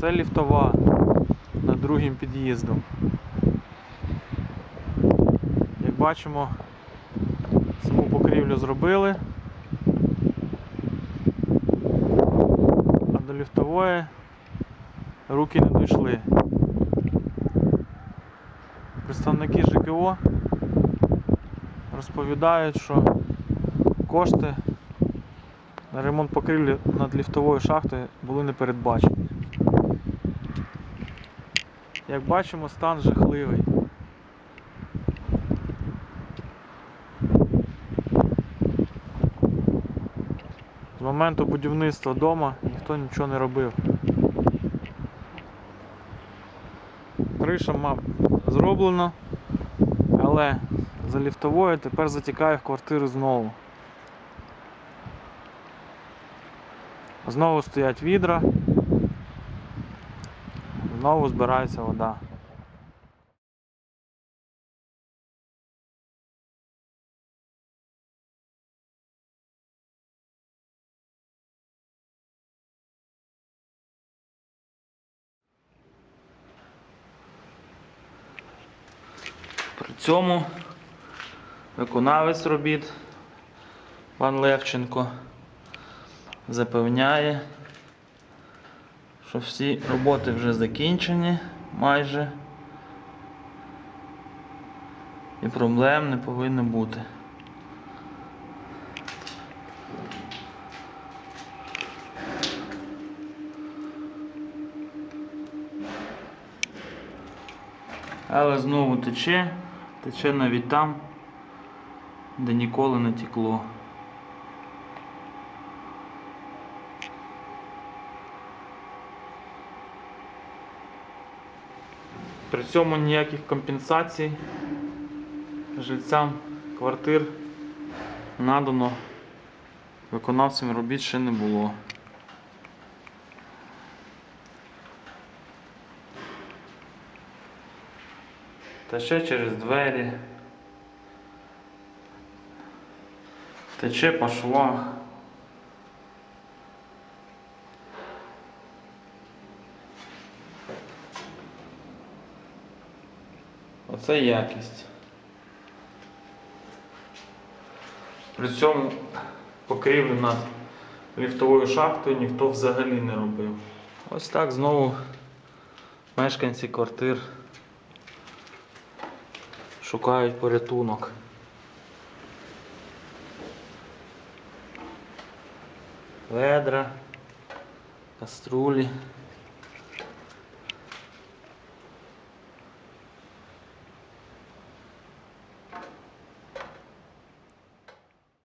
Це ліфтова над другим під'їздом. Як бачимо, саму покрівлю зробили. А до ліфтової руки не дійшли. Представники ЖКО розповідають, що кошти на ремонт покрівлі над ліфтовою шахтою були не передбачені. Як бачимо, стан жахливий. З моменту будівництва дома ніхто нічого не робив. Криша мав зроблено, але за ліфтовою тепер затікає в квартиру знову. Знову стоять відра, знову збирається вода. При цьому виконавець робіт пан Левченко запевняє, що всі роботи вже закінчені майже і проблем не повинно бути. Але знову тече, тече навіть там, де ніколи не текло. При цьому ніяких компенсацій жильцям квартир надано виконавцям робіт ще не було. Тече через двері. Тече по швах. Оце якість. При цьому покрівлю над ліфтовою шахтою ніхто взагалі не робив. Ось так знову мешканці квартир шукають порятунок. Ведра, каструлі.